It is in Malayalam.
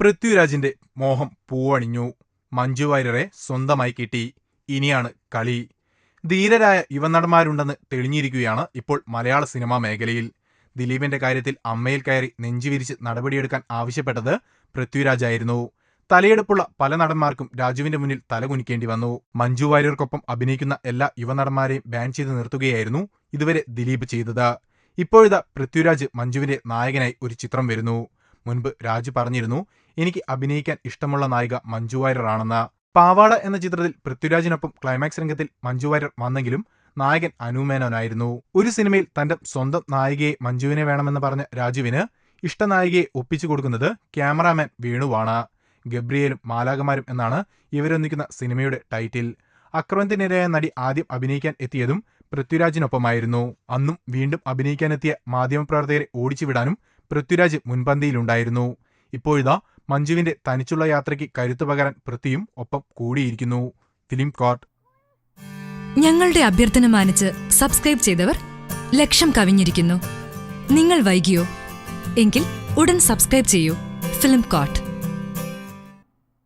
പൃഥ്വിരാജിന്റെ മോഹം പൂവണിഞ്ഞു. മഞ്ജു വാര്യരെ സ്വന്തമായി കിട്ടി. ഇനിയാണ് കളി. ധീരരായ യുവനടന്മാരുണ്ടെന്ന് തെളിഞ്ഞിരിക്കുകയാണ് ഇപ്പോൾ മലയാള സിനിമാ മേഖലയിൽ. ദിലീപിന്റെ കാര്യത്തിൽ അമ്മയിൽ കയറി നെഞ്ചുവിരിച്ച് നടപടിയെടുക്കാൻ ആവശ്യപ്പെട്ടത് പൃഥ്വിരാജായിരുന്നു. തലയെടുപ്പുള്ള പല നടന്മാർക്കും രാജുവിന്റെ മുന്നിൽ തലകുനിക്കേണ്ടി വന്നു. മഞ്ജു വാര്യർക്കൊപ്പം അഭിനയിക്കുന്ന എല്ലാ യുവനടന്മാരെയും ബാൻ ചെയ്ത് നിർത്തുകയായിരുന്നു ഇതുവരെ ദിലീപ് ചെയ്തത്. ഇപ്പോഴിതാ പൃഥ്വിരാജ് മഞ്ജുവിന്റെ നായകനായി ഒരു ചിത്രം വരുന്നു. മുൻപ് രാജ് പറഞ്ഞിരുന്നു എനിക്ക് അഭിനയിക്കാൻ ഇഷ്ടമുള്ള നായിക മഞ്ജു വാര്യറാണെന്ന് പാവാട എന്ന ചിത്രത്തിൽ പൃഥ്വിരാജിനൊപ്പം ക്ലൈമാക്സ് രംഗത്തിൽ മഞ്ജു വാര്യർ വന്നെങ്കിലും നായകൻ അനുമേനോനായിരുന്നു ഒരു സിനിമയിൽ തന്റെ സ്വന്തം നായികയെ മഞ്ജുവിനെ വേണമെന്ന് പറഞ്ഞ രാജുവിന് ഇഷ്ടനായികയെ ഒപ്പിച്ചു കൊടുക്കുന്നത് ക്യാമറാമാൻ വേണുവാണ്. ഗബ്രിയേലും മാലാകമാരും എന്നാണ് ഇവരൊന്നിക്കുന്ന സിനിമയുടെ ടൈറ്റിൽ. അക്രമത്തിനിരയായ നടി ആദ്യം അഭിനയിക്കാൻ എത്തിയതും പൃഥ്വിരാജിനൊപ്പമായിരുന്നു. അന്നും വീണ്ടും അഭിനയിക്കാനെത്തിയ മാധ്യമപ്രവർത്തകരെ ഓടിച്ചുവിടാനും പൃഥ്വിരാജ് മുൻപന്തിയിലുണ്ടായിരുന്നു. ഇപ്പോഴിതാ മഞ്ജുവിന്റെ തനിച്ചുള്ള യാത്രയ്ക്ക് കരുത്തു പകരാൻ പൃഥ്വിയും ഒപ്പം കൂടിയിരിക്കുന്നു. Film court. ഞങ്ങളുടെ അഭ്യർത്ഥന മാനിച്ച് സബ്സ്ക്രൈബ് ചെയ്തവർ ലക്ഷം കവിഞ്ഞിരിക്കുന്നു. നിങ്ങൾ വൈകിയോ? എങ്കിൽ ഉടൻ സബ്സ്ക്രൈബ് ചെയ്യൂ. Film coat